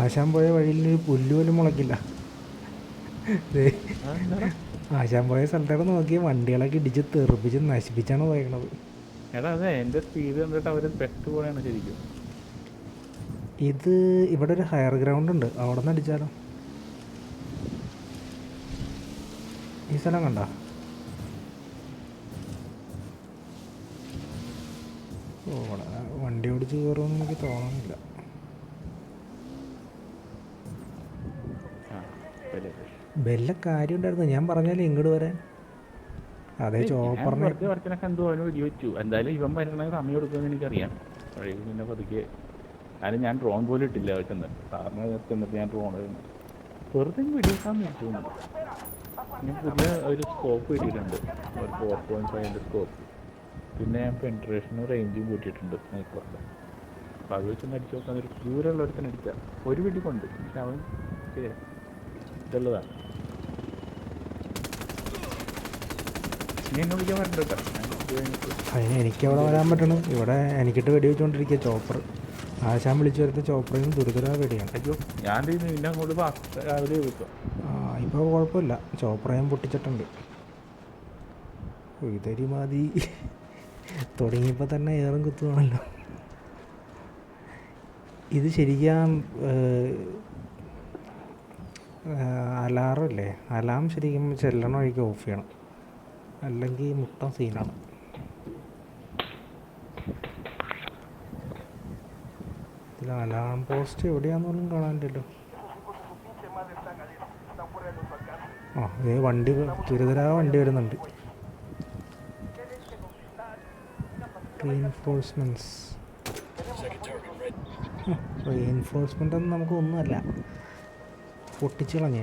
ആശാൻ പോയ വഴിയിൽ പുല്ല് പോലും മുളക്കില്ല? ആശാൻ പോയ സ്ഥലത്തോടെ നോക്കി വണ്ടികളൊക്കെ ഇടിച്ച് തെറിപ്പിച്ച് നശിപ്പിച്ചാണ് പോയത് എടാ അതെ എന്റെ സ്പീഡ് കണ്ടിട്ട് അവർ പെട്ടു പോയാണ് ശരിക്കും. ഇത് ഇവിടെ ഒരു ഹയർ ഗ്രൗണ്ട് ഉണ്ട്. അവിടെ നിന്ന് അടിച്ചാലോ? ഈ സ്ഥലം കണ്ട? ഓ വണ്ടി ഓടിച്ച് കയറുമെന്ന് എനിക്ക് തോന്നുന്നില്ല ആ ശരി. വല്ല കാര്യം ഉണ്ടായിരുന്നു. ഞാൻ പറഞ്ഞാലേ ഇങ്ങോട്ട് വരാൻ. അതെ ചോപ്പറിനെ വർക്കിനൊക്കെ എന്തോ അവന് എന്തായാലും ഇവൻ വരണ സമയം എടുക്കുമെന്ന് എനിക്കറിയാം. വഴി പിന്നെ പതുക്കെ. അതിന് ഞാൻ ഡ്രോൺ പോലും ഇട്ടില്ല അവിടെ ചെന്ന്. സാറിന് ചെന്നിട്ട് ഞാൻ ഡ്രോൺ വെറുതെ ഞാൻ പുതിയ ഒരു സ്കോപ്പ് കിട്ടിയിട്ടുണ്ട് ഒരു ഫോർ പോയിന്റ് ഫൈവിന്റെ സ്കോപ്പ് പിന്നെ പെൻട്രേഷനും റേഞ്ചും കൂട്ടിയിട്ടുണ്ട് സ്നൈപ്പറിന്റെ അപ്പോൾ അത് വെച്ചൊന്ന് അടിച്ചു നോക്കാൻ ഒരു ദൂരമുള്ള ഒരുത്തൻ അടിച്ചാൽ ഒരു വെടി കൊണ്ട്. പക്ഷെ അവൻ ഇതുള്ളതാണ് നീ എന്നെ വിളിക്കാൻ വരണ്ട കേട്ടോ ഞാൻ ഇത് കഴിഞ്ഞിട്ട് അതിന് എനിക്ക് അവിടെ വരാൻ പറ്റണം. ഇവിടെ എനിക്കിട്ട് വെടി വെച്ചുകൊണ്ടിരിക്കുക ചോപ്പർ ആശാൻ വിളിച്ചു വരുത്ത ചോപ്പറിന് ദുരിതര വെടിയാണ്. അയ്യോ ഞാൻ ഇപ്പോൾ കുഴപ്പമില്ല. ചോപ്പറ ഞാൻ പൊട്ടിച്ചിട്ടുണ്ട്. ഇതൊരു മതി. തുടങ്ങിയപ്പോൾ തന്നെ ഏറും കുത്തുവാണല്ലോ. ഇത് ശരിക്കും അലാറല്ലേ? അലാം ശരിക്കും ചെല്ലണ വഴിക്ക് ഓഫ് ചെയ്യണം. അല്ലെങ്കിൽ മുട്ട സീനാണ്. ഇതിൽ അലാം പോസ്റ്റ് എവിടെയാണെന്നൊന്നും കാണാനില്ലല്ലോ. ആ ഏ വണ്ടി തുരിതരാ വണ്ടി വരുന്നുണ്ട്. റീഎൻഫോഴ്സ്മെന്റ്സ് റീഎൻഫോഴ്സ്മെന്റ് ഒന്നും നമുക്ക് ഒന്നുമല്ല. പൊട്ടിച്ച് കളഞ്ഞ.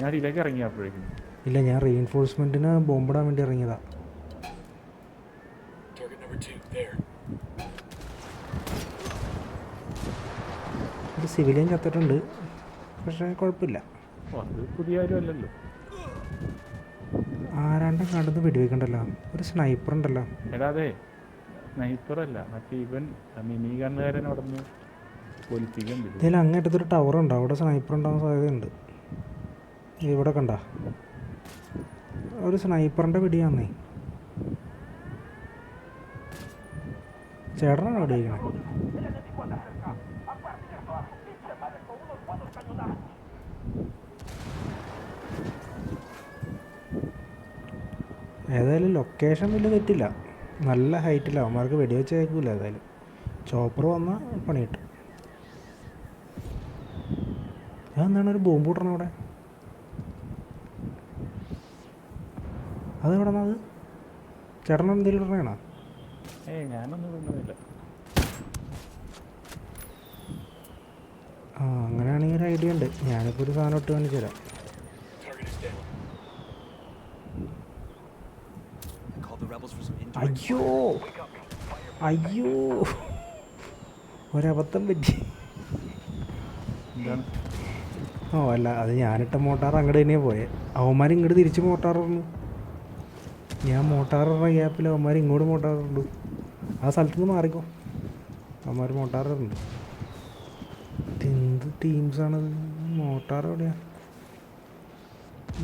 ഞാൻ ഇതിലേക്ക് ഇറങ്ങി അപ്പോഴേക്കും ഇല്ല ഞാൻ റീഎൻഫോഴ്സ്മെന്റിന് ബോംബിടാൻ വേണ്ടി ഇറങ്ങിയതാ. Target number two, there. ഒരു സിവിലിയൻ ചത്തിട്ടുണ്ട്. പക്ഷേ കുഴപ്പമില്ല. പുതിയ കാര്യമല്ലല്ലോ ആരാണ്ടും കണ്ടെന്ന് വെടിവെക്കണ്ടല്ലോ. ഒരു സ്നൈപ്പർ ഉണ്ടല്ലോ. എടാ അതെ. സ്നൈപ്പറല്ല മറ്റേ ഇവൻ ഇതിൽ അങ്ങേറ്റത്തൊരു ടവർ ഉണ്ടോ. അവിടെ സ്നൈപ്പർ ഉണ്ടാവാൻ സാധ്യതയുണ്ട്. ഇവിടെ കണ്ട. ഒരു സ്നൈപ്പറിന്റെ പിടിയാന്നേ. ചേട്ടനാണ് അവിടെ ഇരിക്കണം? ഏതായാലും ലൊക്കേഷൻ വലിയ തെറ്റില്ല. നല്ല ഹൈറ്റില്ല അവന്മാർക്ക് വെടിവെച്ച് കേൾക്കില്ല ഏതായാലും. ചോപ്പർ വന്നാൽ പണി കിട്ടും ഞാൻ എന്താണ് ഒരു ബോംബ് കൂട്ടണം അവിടെ? അത് എവിടെ അത് ചേട്ടൻ എന്തെങ്കിലും ഇടണേണോ ഏയ് ഞാനൊന്നും കൊണ്ടുവന്നില്ല ആ അങ്ങനെയാണെങ്കിൽ ഒരു ഐഡിയ ഉണ്ട്. ഞാനിപ്പോൾ ഒരു സാധനം ഇട്ട് കാണിച്ചു തരാം. അയ്യോ! അയ്യോ! ഒരബദ്ധം പറ്റി. ഓ അല്ല അത് ഞാനിട്ട മോട്ടാർ അങ്ങോട്ട് തന്നെയാണ് പോയത് അവന്മാർ ഇങ്ങോട്ട് തിരിച്ച് മോട്ടാർ ഇടുന്നു ഞാൻ മോട്ടാർ ഇടുന്ന ഗ്യാപ്പിൽ അവന്മാർ ഇങ്ങോട്ട് മോട്ടാറുണ്ട് ആ സ്ഥലത്ത് നിന്ന് മാറിക്കോ അവന്മാർ മോട്ടാറുണ്ട് എന്ത് ടീംസാണത് മോട്ടാർ എവിടെയാ?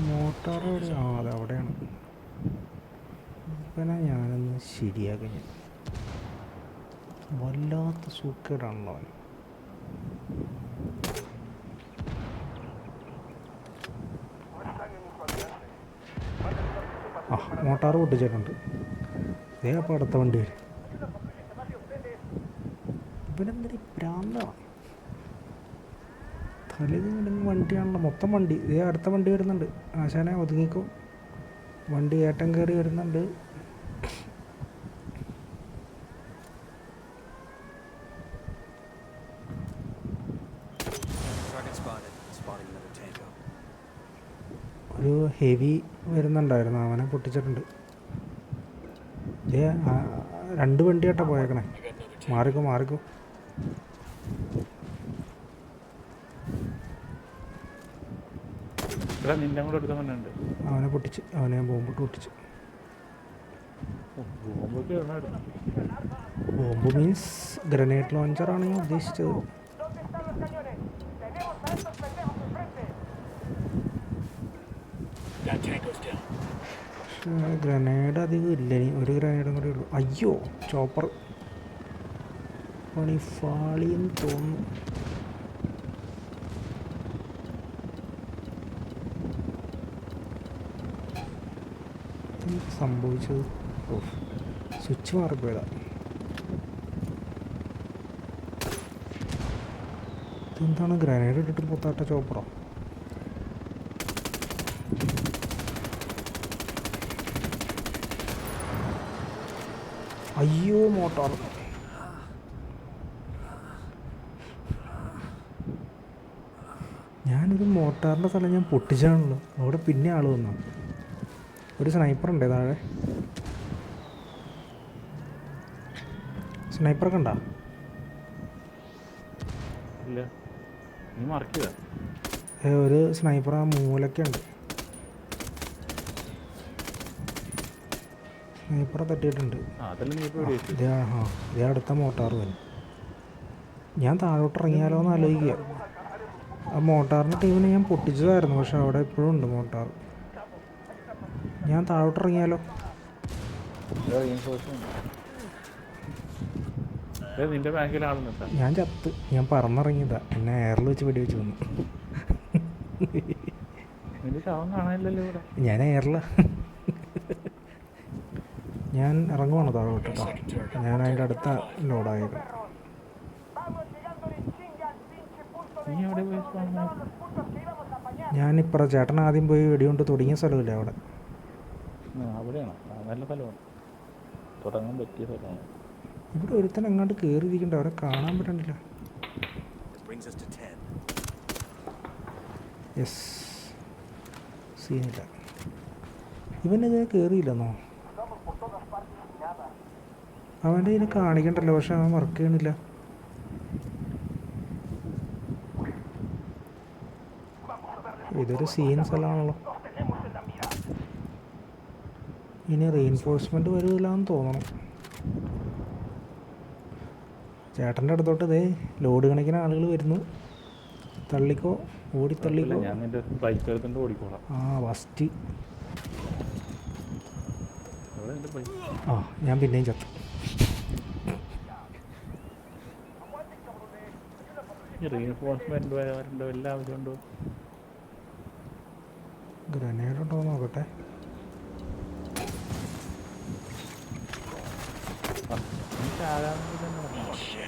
മോട്ടാർ എവിടെയാ? ആ അത് അവിടെയാണ്. പിന്നെ ഞാനൊന്ന് ശരിയാക്കി ഞാൻ വല്ലാത്ത സൂക്കേടാണല്ലോ അവൻ ആ മോട്ടാർ പൊട്ടിച്ചിട്ടുണ്ട് ദേ അപ്പോൾ അടുത്ത വണ്ടി വരും. ഇവനെന്തിനീ പ്രാന്താണ് തലയിൽ വണ്ടിയാണല്ലോ മൊത്തം വണ്ടി. ഇതേ അടുത്ത വണ്ടി വരുന്നുണ്ട്. ആശാനെ ഒതുങ്ങിക്കോ. വണ്ടി ഏറ്റം കയറി വരുന്നുണ്ട്. ഒരു ഹെവി വരുന്നുണ്ടായിരുന്നു. അവനെ പൊട്ടിച്ചിട്ടുണ്ട്. ഏ രണ്ട് വണ്ടിയാട്ടാ പോയേക്കണേ. മാറിക്കോ മാറിക്കോ. അവനെ പൊട്ടിച്ച് അവനെ ബോംബിട്ട് പൊട്ടിച്ച്. ബോംബ് മീൻസ് ഗ്രനേഡ് ലോഞ്ചറാണ് ഞാൻ ഉദ്ദേശിച്ചത്. ഗ്രനേഡ് അധികം ഇല്ല ഇനി ഒരു ഗ്രനേഡും കൂടി ഉള്ളൂ. അയ്യോ ചോപ്പർ. പണി ഫാളിയെന്ന് തോന്നുന്നു. സംഭവിച്ചത്? ഓ സ്വിച്ച് മാറിപ്പോയതാ. ഇതെന്താണ്? ഗ്രനേഡ് ഇട്ടിട്ട് പൊത്താട്ട ചോപ്പറോ? അയ്യോ മോട്ടോർ. ഞാനൊരു മോട്ടാറിന്റെ സ്ഥലം ഞാൻ പൊട്ടിച്ചാണല്ലോ. അവിടെ പിന്നെ ആൾ വന്നു. ഒരു സ്നൈപ്പർ ഉണ്ടേ താഴെ? സ്നൈപ്പർ കണ്ട ഇല്ല. നീ മാർക്ക് ഒരു സ്നൈപ്പർ ആ മൂലൊക്കെ ഉണ്ട്. സ്നൈപ്പറെ തട്ടിയിട്ടുണ്ട്. ഇതേ അടുത്ത മോട്ടാർ വരും. ഞാൻ താഴോട്ട് ഇറങ്ങിയാലോ എന്ന് ആലോചിക്കുക. ആ മോട്ടാറിന്റെ ടീമിനെ ഞാൻ പൊട്ടിച്ചതായിരുന്നു പക്ഷെ അവിടെ ഇപ്പോഴും ഉണ്ട് മോട്ടാർ. ഞാൻ താഴോട്ട് ഇറങ്ങിയാലോ? ഞാൻ ചത്ത്. ഞാൻ പറന്നിറങ്ങിയതാ. എന്നെ എയറിൽ വെച്ച് വെടി വെച്ച് വന്നു ഞാൻ എയറില ഞാൻ ഇറങ്ങുവാണ് താഴോട്ട് കേട്ടോ ഞാൻ അതിന്റെ അടുത്ത? ഞാൻ ഇപ്പറ ചേട്ടൻ ആദ്യം പോയി വെടികൊണ്ട് തുടങ്ങിയ സ്ഥലമില്ല അവിടെ? അവിടെയാണ്. നല്ല സ്ഥലമാണ്. തുടങ്ങാൻ പറ്റിയ സ്ഥലമാണ്. ഇവിടെ ഒരുത്തൻ അങ്ങോട്ട് കയറിയിരിക്കണ്ട അവരെ കാണാൻ പറ്റണില്ല. This brings us to 10. Yes സീനില്ല. ഇവനിത് കയറിയില്ലെന്നോ അവന്റെ ഇതിനെ കാണിക്കണ്ടല്ലോ പക്ഷെ അവൻ വർക്ക് ചെയ്യണില്ല ഇതൊരു സീൻ സ്ഥലമാണല്ലോ. ഇനി റീഎൻഫോഴ്സ്മെന്റ് വരില്ലാന്ന് തോന്നണം. ചേട്ടന്റെ അടുത്തോട്ട് ഇതേ ലോഡ് കണക്കിന് ആളുകൾ വരുന്നു. തള്ളിക്കോ ഓടി തള്ളിക്കോ ആ ഫസ്റ്റ് ബൈക്ക് ആ ഞാൻ പിന്നെയും ചത്തു. റീഎൻഫോഴ്സ്മെന്റ് വരണ്ടോ എല്ലാ ആവശ്യമുണ്ടോ ഗ്രനേഡ് ഉണ്ടോ നോക്കട്ടെ.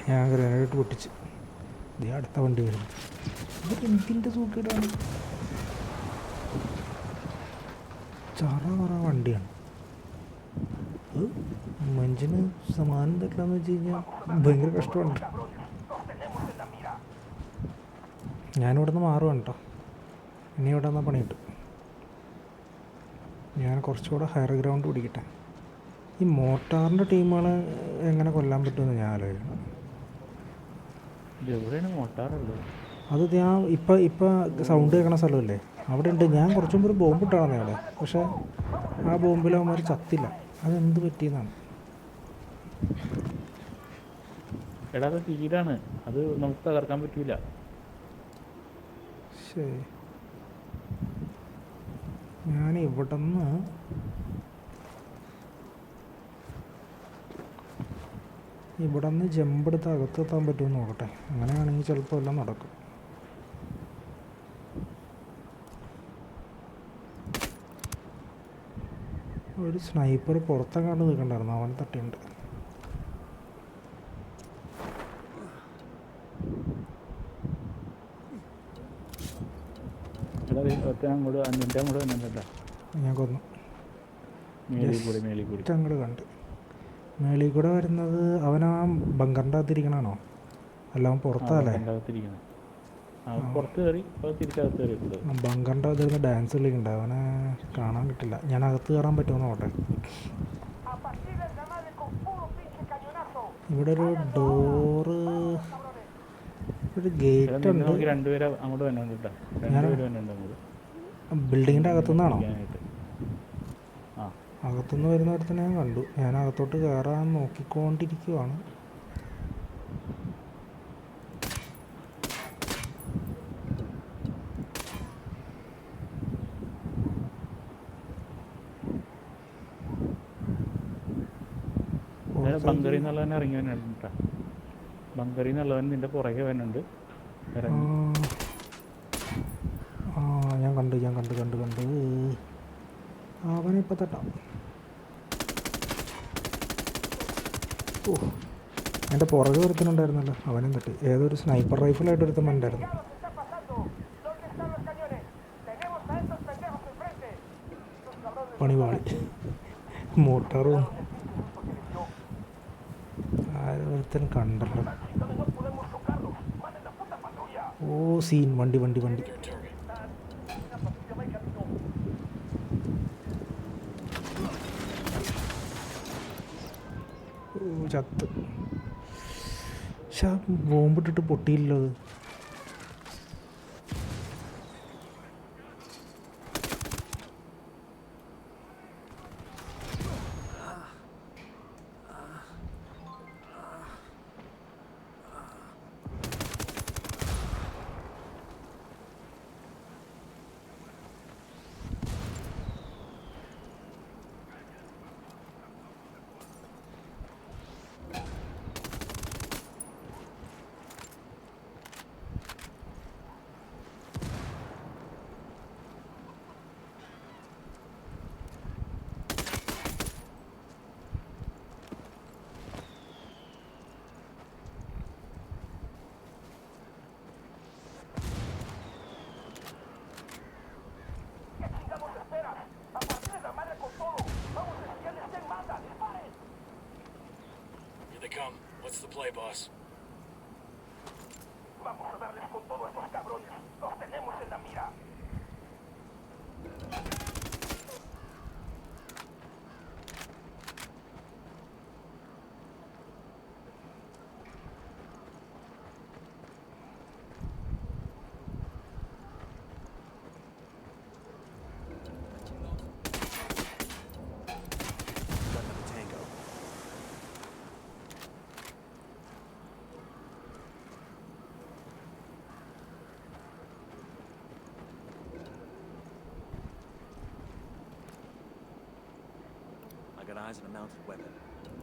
ഞാൻ ഗ്രനേഡ് പൊട്ടിച്ച്. ദേ അടുത്ത വണ്ടി വരുന്നു. ഇത് എന്തിന്റെ സൂക്കേടാണ്. ചറ പറ വണ്ടിയാണ്. ഇത് മനുഷ്യന് സമാനം തരില്ലെന്ന് വെച്ച് കഴിഞ്ഞാൽ ഭയങ്കര കഷ്ടമുണ്ട് ഞാനിവിടെ നിന്ന് മാറുവാണ് കേട്ടോ ഇനി ഇവിടെ നിന്നാൽ പണി കിട്ടും. ഞാൻ കുറച്ചുകൂടെ ഹയർ ഗ്രൗണ്ട് പിടിക്കട്ടെ. ഈ മോട്ടാറിന്റെ ടീമുകളെ എങ്ങനെ കൊല്ലാൻ പറ്റുമെന്ന് ഞാൻ ആലോചിക്കണം ഇത് എവിടെയാണ് മോട്ടാറുള്ളത് അത് ഞാൻ ഇപ്പം ഇപ്പം സൗണ്ട് കേൾക്കണ സ്ഥലമല്ലേ? അവിടെ ഉണ്ട് ഞാൻ കുറച്ചും മുമ്പ് ഒരു ബോംബ് ഇട്ടാണ് അവിടെ പക്ഷേ ആ ബോംബിൽ അവന്മാർ ചത്തില്ല. അതെന്ത് പറ്റിയെന്നാണ്. എടാ അത് തീരാണ് അത് നമുക്ക് തകർക്കാൻ പറ്റൂല. ശരി. ഞാൻ ഇവിടെ നിന്ന് ഇവിടെ നിന്ന് ജമ്പെടുത്ത് അകത്തെത്താൻ പറ്റുമെന്ന് നോക്കട്ടെ. അങ്ങനെയാണെങ്കിൽ ചിലപ്പോൾ എല്ലാം നടക്കും. ഒരു സ്നൈപ്പർ പുറത്തെങ്ങാണ്ട് നിൽക്കണ്ടായിരുന്നു. അവൻ തട്ടിയുണ്ട് എടാ ദേ ഒറ്റ അങ്ങോട്ട് നിന്റെ അങ്ങോട്ട് വന്നിട്ടുണ്ടോ ഞാൻ കൊന്നു. മേളിൽ. കൂടി മേളിൽ കൂടി. ഒറ്റ അങ്ങോട്ട് കണ്ട്. മേളിൽ കൂടെ വരുന്നത് അവൻ ആ ബങ്കറിന്റെ അകത്തിരിക്കണാണോ? അല്ല അവൻ പുറത്താല്ലേ ബങ്കറിന്റെ പുറത്ത് കയറി തിരിച്ചകത്ത് ബങ്കറിന്റെ അതിരുന്ന് ഡാൻസ് കളിക്കുന്നുണ്ട് അവനെ കാണാൻ കിട്ടില്ല. ഞാൻ അകത്ത് കയറാൻ പറ്റുമെന്ന് നോട്ടെ ഇവിടെ ഒരു ഡോറ് ഒരു ഗേറ്റ് ഉണ്ട്. രണ്ടുപേരെ അങ്ങോട്ട് വന്നുണ്ട് കേട്ടോ. രണ്ടുപേര് വന്നുണ്ട് അങ്ങോട്ട്. ബിൽഡിങ്ങിന്റെ അകത്തുനിന്നാണോ? അകത്തുനിന്ന് വരുന്ന ഒരുത്തനെ ഞാൻ കണ്ടു. ഞാൻ അകത്തോട്ട് കയറാൻ നോക്കിക്കൊണ്ടിരിക്കുവാണ്. ബങ്കറിൽ നിന്നുള്ള തന്നെ ഇറങ്ങി വന്നിട്ടുണ്ട് ബങ്കറിൽ നിന്നുള്ളവൻ നിന്റെ പുറകെ വരുന്നുണ്ട് ആ. ഞാൻ കണ്ടു ഞാൻ കണ്ടു കണ്ടു കണ്ടു. അവനെ ഇപ്പം തട്ടാം. ഓ എന്റെ പുറകെ ഒരുത്തനുണ്ടായിരുന്നല്ലോ. അവനും തട്ടി. ഏതൊരു സ്നൈപ്പർ റൈഫിളായിട്ട് ഒരുത്തൻ ഉണ്ടായിരുന്നു പണി പാളി മോട്ടറും ആരോരുത്തൻ കണ്ടല്ലോ. ഓ സീൻ. വണ്ടി വണ്ടി വണ്ടി. ഓ ചത്ത്. ബോംബിട്ടിട്ട് പൊട്ടിയില്ലല്ലോ അത്. eyes on a mounted weapon.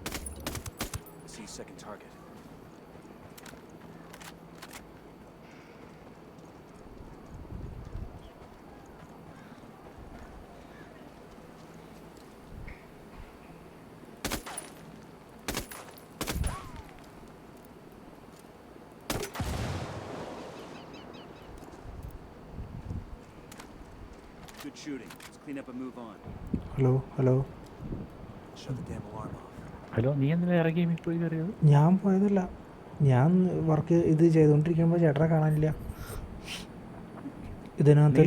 I see second target. Good shooting. Let's clean up and move on. Hello, hello. Hello നീ എന്തിനാ വേറെ ഗെയിമിൽ പോയി കയറിയത്? ഞാൻ പോയതല്ല. ഞാൻ വർക്ക് ഇത് ചെയ്തുകൊണ്ടിരിക്കുമ്പോൾ ചേട്ടനെ കാണാനില്ല. ഇതിനകത്ത്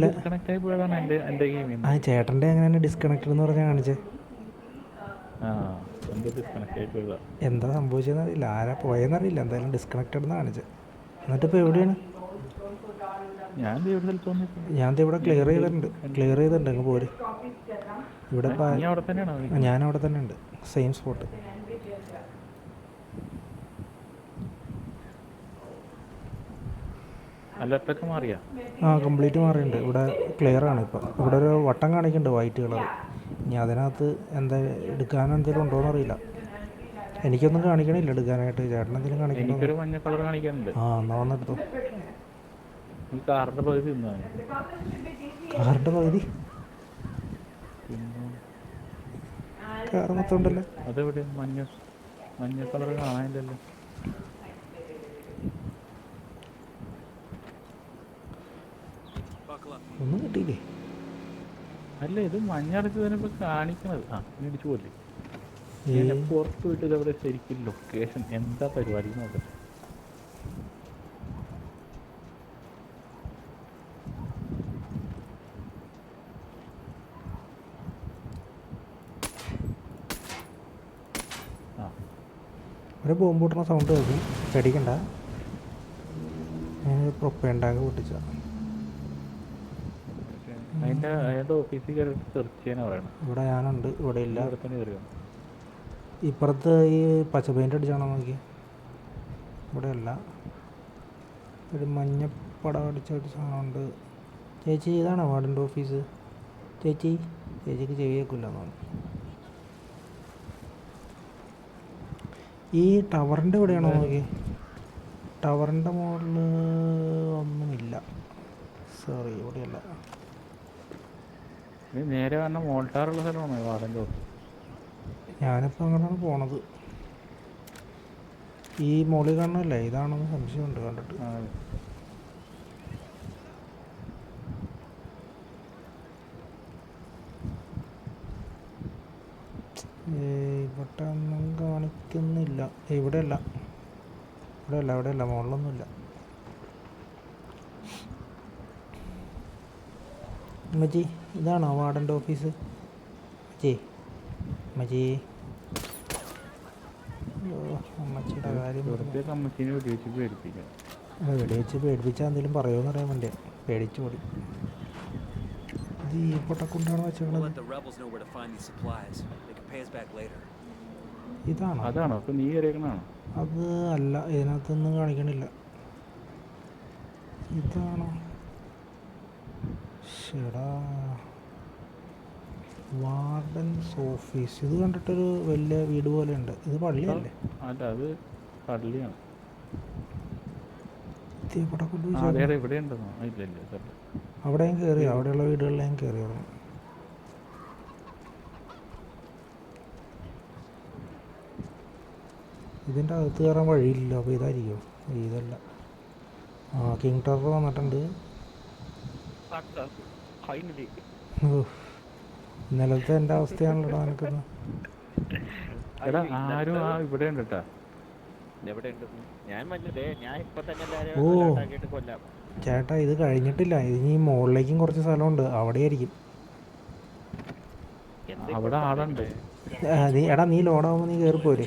ആ ചേട്ടന്റെ എങ്ങനെയാണ് ഡിസ്കണക്റ്റഡ് എന്ന് പറഞ്ഞാൽ കാണിച്ചേ. ആ എന്തോ ഡിസ്കണക്ട് ആയി പോയതാ? എന്താ സംഭവിച്ചതെന്ന് അറിയില്ല. ആരാ പോയെന്നറിയില്ല എന്തായാലും ഡിസ്കണക്റ്റഡ് എന്ന് കാണിച്ചത് എന്നിട്ട് ഇപ്പോൾ എവിടെയാണ്? ഞാൻ ദേ ഒരു സ്ഥലത്ത് ഞാൻ ഇവിടെ ക്ലിയർ ചെയ്തിട്ടുണ്ട്. ക്ലിയർ ചെയ്തിട്ടുണ്ട്. അങ്ങ് പോര്. ഇവിടെ ഞാൻ അവിടെ തന്നെ ഉണ്ട് സെയിം സ്പോട്ട് ആ കംപ്ലീറ്റ് മാറിയിട്ടുണ്ട്. ഇവിടെ ക്ലിയർ ആണ് ഇപ്പം. ഇവിടെ ഒരു വട്ടം കാണിക്കുന്നുണ്ട് വൈറ്റ് കളർ ഇനി അതിനകത്ത് എന്താ എടുക്കാൻ എന്തെങ്കിലും ഉണ്ടോ എന്നറിയില്ല എനിക്കൊന്നും കാണിക്കണില്ല എടുക്കാനായിട്ട്. ചേട്ടൻ എന്തെങ്കിലും കാണിക്കണോ? ആ എന്നാ വന്നെടുത്തോ. ഈ കാറിന്റെ പകുതി തിന്നാണ് കാറിന്റെ പകുതി? പിന്നെ കാർ മൊത്തം ഉണ്ടല്ലോ. അതെവിടെ മഞ്ഞ മഞ്ഞ കളർ കാണാനില്ലല്ലോ. ഒന്നും കിട്ടിയില്ലേ? അല്ല ഇത് മഞ്ഞടച്ച് തന്നെ ഇപ്പൊ കാണിക്കണത്. ആ ഇടിച്ചു പോലെ പുറത്തു വിട്ടത് ഇതവിടെ ശരിക്കും ലൊക്കേഷൻ എന്താ പരിപാടി നോക്കാം ബോംബ് പൊട്ടുന്ന സൗണ്ട് കേൾക്കും. പേടിക്കണ്ട. പ്രൊപ്പേണ്ടാങ്ക് പൊട്ടിച്ച ഇവിടെ ഞാനുണ്ട്. ഇവിടെ ഇല്ല. ഇപ്പുറത്ത് ഈ പച്ച പെയിന്റ് അടിച്ചാണോ നോക്കി ഇവിടെ അല്ല. ഒരു മഞ്ഞപ്പടം അടിച്ച ഒരു സാധനമുണ്ട് ചേച്ചി ഇതാണോ വാർഡിന്റെ ഓഫീസ് ചേച്ചി? ചേച്ചിക്ക് ചെവി കേൾക്കില്ല തോന്നുന്നു. ഈ ടവറിന്റെ ഇവിടെയാണോ നോക്കി? ടവറിന്റെ മുകളിൽ ഒന്നുമില്ല. സോറി ഇവിടെയല്ല. നേരെ പറഞ്ഞ മോൾട്ടാറുള്ള സ്ഥലമാണോ വാടന്റെ ഞാനിപ്പോൾ അങ്ങോട്ടാണ് പോണത്. ഈ മോളിൽ കാണുന്നല്ലേ ഇതാണെന്ന് സംശയമുണ്ട് കണ്ടിട്ട്. ഇവിടെ ഒന്നും കാണിക്കുന്നില്ല. ഇവിടെയല്ല. ഇവിടെയല്ല ഇവിടെയല്ല. മുകളിലൊന്നുമില്ല. മജി ഇതാണോ വാർഡന്റെ ഓഫീസ്? മജി മജി അമ്മച്ചിയുടെ കാര്യം വെടിവെച്ച് പേടിപ്പിക്കാം. വെടി വെച്ച് പേടിപ്പിച്ചാൽ എന്തെങ്കിലും പറയുമെന്ന് അറിയാൻ വേണ്ടിയാണ് പേടിച്ചു ഓടി. ഇത് ഈ പൊട്ടക്കുണ്ടാണ് വെച്ചേക്കണത്. ഇതാണോ? അതാണോ? അപ്പൊ നീ കയറിയേക്കണാണോ അത് അല്ല ഇതിനകത്തൊന്നും കാണിക്കണില്ല. ഇതാണോ? ഷെടാ. വാർഡൻസ് ഓഫീസ് ഇത് കണ്ടിട്ടൊരു വലിയ വീട് പോലെ ഉണ്ട് ഇത് പള്ളിയല്ലേ? അല്ല അത് പള്ളിയാണ്. ഇത് ഇവിടെ ആ, കൊണ്ടുപോയി ഇല്ല ഇല്ല അവിടെയും കയറി അവിടെയുള്ള വീടുകളിലേയും കയറി ഇറങ്ങും. ഇതിന്റെ അകത്ത് കയറാൻ വഴിയില്ല അപ്പോൾ ഇതായിരിക്കും. ഇതല്ല. ആ കിങ് ടവർ വന്നിട്ടുണ്ട്. നിലത്തെ എന്റെ എന്റെ അവസ്ഥയാണല്ലോ നിനക്കൊന്ന് എടാ ആരും ആ ഇവിടെ ഉണ്ട് കേട്ടാ. എവിടെ ഉണ്ടെന്ന് ഞാൻ മഞ്ഞതേ ഞാൻ ഇപ്പൊ തന്നെ എല്ലാരെയും ഓ. ചേട്ടാ ഇത് കഴിഞ്ഞിട്ടില്ല. ഇനി മുകളിലേക്കും കുറച്ച് സ്ഥലമുണ്ട്. അവിടെയായിരിക്കും. അവിടെ ആളുണ്ട്? നീ എടാ നീ ലോഡാവുമ്പോൾ നീ കയറി പോരെ.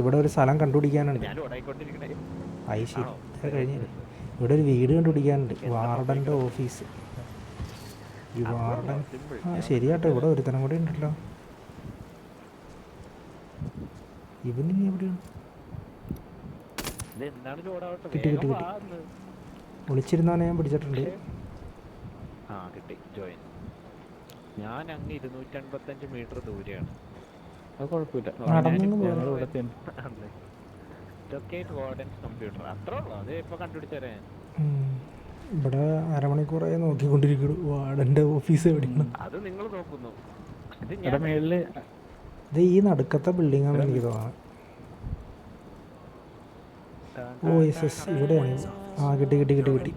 ഇവിടെ ഒരു സ്ഥലം കണ്ടുപിടിക്കാനുണ്ട്. അത് കഴിഞ്ഞില്ലേ ഇവിടെ ഒരു വീട് കണ്ടുപിടിക്കാനുണ്ട്. വാർഡന്റെ ഓഫീസ്. ഈ വാർഡൻ ആ ശരിയാട്ടോ. ഇവിടെ ഒരുത്തനം കൂടി ഉണ്ടല്ലോ. ഇനി എവിടെയാണ്? കിട്ടി, കിട്ടി, കിട്ടി. ഒളിച്ചിരുന്നവനെ ഞാൻ പിടിച്ചിട്ടുണ്ട്. ആ കിട്ടി. ജോയിൻ ഞാൻ അങ്ങ് ഇരുന്നൂറ്റി അൻപത്തഞ്ച് മീറ്റർ ദൂരെയാണ്. അത് കുഴപ്പമില്ല. ലൊക്കേറ്റ് വാർഡൻസ് കമ്പ്യൂട്ടർ അത്രേ ഉള്ളൂ. അത് ഇപ്പൊ കണ്ടുപിടിച്ചേരേ. ഇവിടെ അരമണിക്കൂറായി നോക്കിക്കൊണ്ടിരിക്കുന്നു. വാർഡന്റെ ഓഫീസ് എവിടെയാണ്? അത് നിങ്ങൾ നോക്കുന്നു. ഇത് ഇവിടെ ഞാൻ ഇത് ഈ നടുക്കത്തെ ബിൽഡിംഗ് ആണെന്ന് എനിക്ക് തോന്നുന്നത് ഓ എസ് എസ് ഇവിടെയാണ്. ആ കിട്ടി കിട്ടി കിട്ടി കിട്ടി.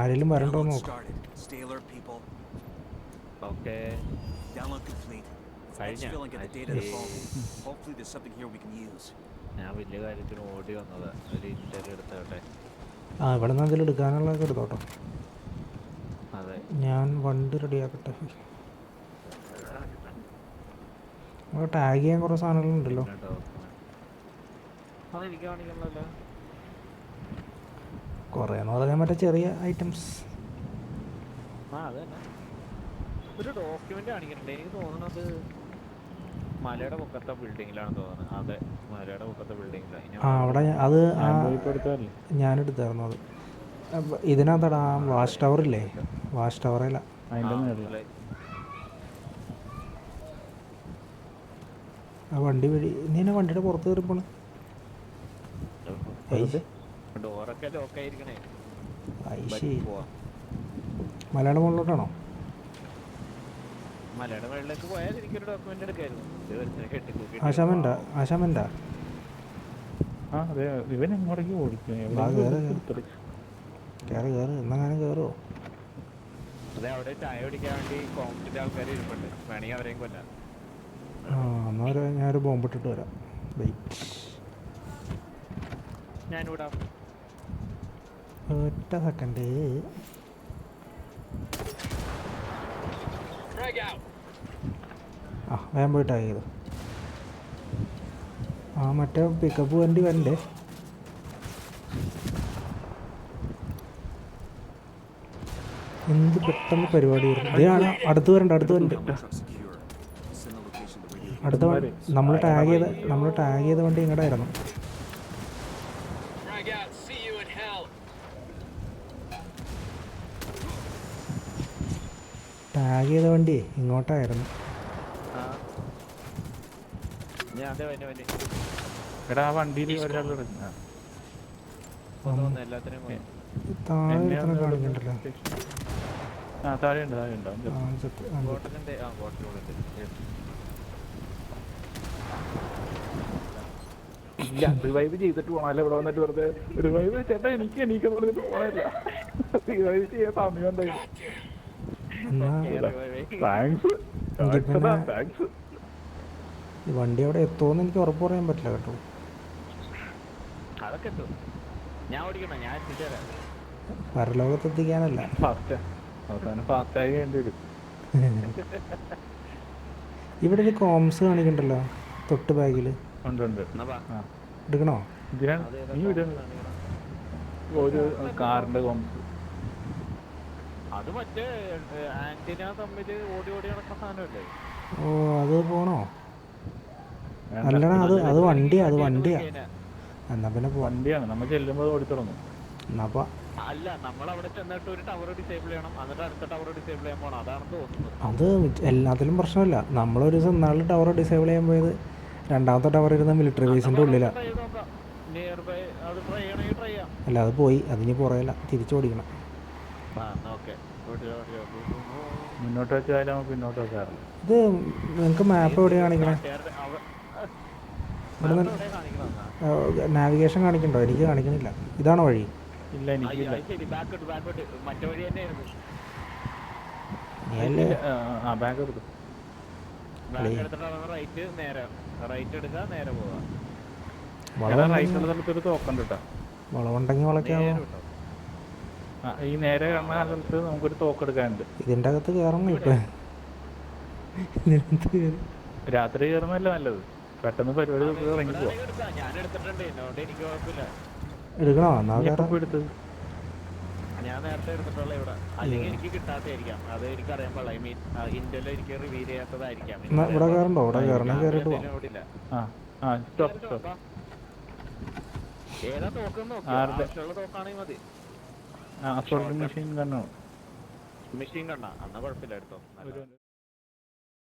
ആരെങ്കിലും വരണ്ടോ നോക്ക. ആ ഇവിടെ നിന്ന് എന്തെങ്കിലും എടുക്കാനുള്ളതൊക്കെ എടുത്തോട്ടോ. ഞാൻ വണ്ടി റെഡിയാക്കട്ടെ നമുക്ക് ടാഗ് ചെയ്യാൻ കുറേ സാധനങ്ങളുണ്ടല്ലോ കൊറേന്ന് കുറേ എന്ന് പറഞ്ഞാൽ മറ്റേ ചെറിയ ഐറ്റംസ് ആ അതന്നെ ഒരു ഡോക്യുമെന്റ് കാണിക്കുന്നുണ്ട് എനിക്ക് തോന്നുന്നത് മലയുടെ പൊക്കത്തെ ബിൽഡിങ്ങിലാണ് തോന്നുന്നത് അതെ മലയുടെ പൊക്കത്തെ ബിൽഡിങ്ങിലാണ് ആ അവിടെ അത് ഞാനെടുത്തായിരുന്നു അത്. ഇതിനകത്തടാ ആ ടവർ ഇല്ലേ? വാഷ് ടവറല്ല ആ വണ്ടി വഴി. നീ എന്നെ വണ്ടിയുടെ പുറത്ത് കയറി മലയാള മുകളിലോട്ടാണോ? ആശാമന്റ ആശാമന്റ ആ അതെ ഇവൻ എങ്ങോട്ടേക്ക് ഓടിക്കും. കയറി കയറി കയറുമോ അതെ അവിടെ ചായ കുടിക്കാൻ വേണ്ടി കോമ്പറ്റിന്റെ ആൾക്കാർ ഇരിപ്പുണ്ട്. വേണമെങ്കിൽ അവരെയും കൊല്ലാം. ആ ഒരു ഞാനൊരു ബോംബിട്ടിട്ട് വരാം. വെയിറ്റ് ഞാനിവിടെ ഒറ്റ സെക്കൻഡേ. ആ വേഗം പോയിട്ട് ആയത് ആ മറ്റേ പിക്കപ്പ് വണ്ടി വരണ്ടേ? എന്ത് പെട്ടെന്ന് പരിപാടി വരും ഇതാണ് അടുത്ത് വരണ്ട അടുത്ത് വരണ്ട. അടുത്ത നമ്മൾ ടാഗ് ചെയ്ത നമ്മൾ ടാഗ് ചെയ്ത വണ്ടി ഇങ്ങോട്ട് ആയിരുന്നു. ടാഗ് ചെയ്ത വണ്ടി ഇങ്ങോട്ടായിരുന്നു. എടാ ആ വണ്ടിയിൽ ഒരാൾ താഴെ കാണിക്കണ്ടല്ലോ ആ താഴെ ഉണ്ട് താഴെ ഉണ്ട് അവൻ ആ ചെറുപ്പം. ചത്ത് ആ, ചത്ത്. ബോട്ടിലുണ്ട് ആ ബോട്ടിലുണ്ട് ഇല്ല റിവൈവ് ചെയ്തിട്ട് പോണല്ലോ ഇവിടെ വന്നിട്ട് വെറുതെ റിവൈവ് ചേട്ടാ എനിക്ക് എനിക്ക് പറഞ്ഞിട്ട് പോണല്ല റിവൈവ് ചെയ്യാൻ സമയം ഉണ്ടായിരുന്നു താങ്ക്സ് ഈ വണ്ടി അവിടെ എത്തുമെന്ന് എനിക്ക് ഉറപ്പ് പറയാൻ പറ്റില്ല കേട്ടോ. അതൊക്കെ ഞാൻ ഓടിക്കണോ ഞാൻ എത്തിച്ചു തരാം പരലോകത്ത് എത്തിക്കാനല്ല ഫാസ്റ്റ് അവസാനം ഫാസ്റ്റായി വേണ്ടി ഇവിടെ ഒരു കോംസ് കാണിക്കണ്ടല്ലോ തൊട്ട് ബാഗിൽ ഉണ്ട് ഉണ്ട്. എടുക്കണോ? നീ ഒരു കാറിന്റെ കോംസ് അത് മറ്റേ ആന്റിന തമ്മിൽ ഓടി ഓടി നടക്കുന്ന സാധനമല്ലേ? ഓ അത് പോണോ? അല്ലടാ അത് അത് വണ്ടിയാ അത് വണ്ടിയാ. എന്നാ പിന്നെ വണ്ടിയാണ്. നമ്മൾ ചെല്ലുമ്പോൾ ഓടി തുടങ്ങും. എന്നാ അല്ല നമ്മൾ അവിടെ ചെന്നിട്ട് ഒരു ടവർ ഡിസേബിൾ ചെയ്യണം. എന്നിട്ട് അടുത്ത ടവർ ഡിസേബിൾ ചെയ്യാൻ പോകണം അതാണ് തോന്നുന്നത് അത് എല്ലാത്തിലും പ്രശ്നമില്ല. നമ്മളൊരു ദിവസം നാല് ടവർ ഡിസേബിൾ ചെയ്യാൻ പോയത് രണ്ടാമത്തെ ടവർ ഇരുന്ന മിലിറ്ററി ബേസിന്റെ ഉള്ളിലാണ് അല്ല അത് പോയി. അതിന് പുറയില്ല തിരിച്ചോടിക്കണം മുന്നോട്ട് വെച്ചാലും നമുക്ക് പിന്നോട്ട് വെക്കാറില്ല. ഇത് നിങ്ങൾക്ക് മാപ്പ് എവിടെ കാണിക്കണേ? നാവിഗേഷൻ കാണിക്കണ്ടോ? എനിക്ക് കാണിക്കണില്ല. ഇതാണോ വഴി? ഇല്ല എനിക്കില്ല. ശരി. ബാക്കോട്ട് വളവുണ്ടെങ്കിൽ വളയ്ക്കാമോ ഈ നേരെ സ്ഥലത്ത് നമുക്കൊരു ഇതിന്റെ അകത്ത് ഇപ്പം. ഇതിനകത്ത് രാത്രി കേറുന്നല്ലേ നല്ലത്. പെട്ടെന്ന് പരിപാടി എടുക്കണോ? എന്നാ കയറാം. എടുത്തത്? ഞാൻ നേരത്തെ എടുത്തിട്ടുള്ള ഇവിടെ. അല്ലെങ്കിൽ എനിക്ക് കിട്ടാത്തതായിരിക്കാം. അത് എനിക്ക് അറിയാൻ പാടില്ല. ഐ മീൻ ഇന്ത്യയിൽ എനിക്ക് റിവീൽ ചെയ്യാത്തതായിരിക്കാം. ഇവിടെ കയറണ്ടോ ഇവിടെ കയറണം. കയറിട്ട് ഓടില്ല ആ ആ സ്റ്റോപ്പ് സ്റ്റോപ്പ്. ഏതാ തോക്കെന്ന് നോക്കി? തോക്കാണെങ്കിൽ മതി. മെഷീൻ കണ്ണോ മെഷീൻ കണ്ണാ അന്നാ കുഴപ്പമില്ല എടുത്തോ.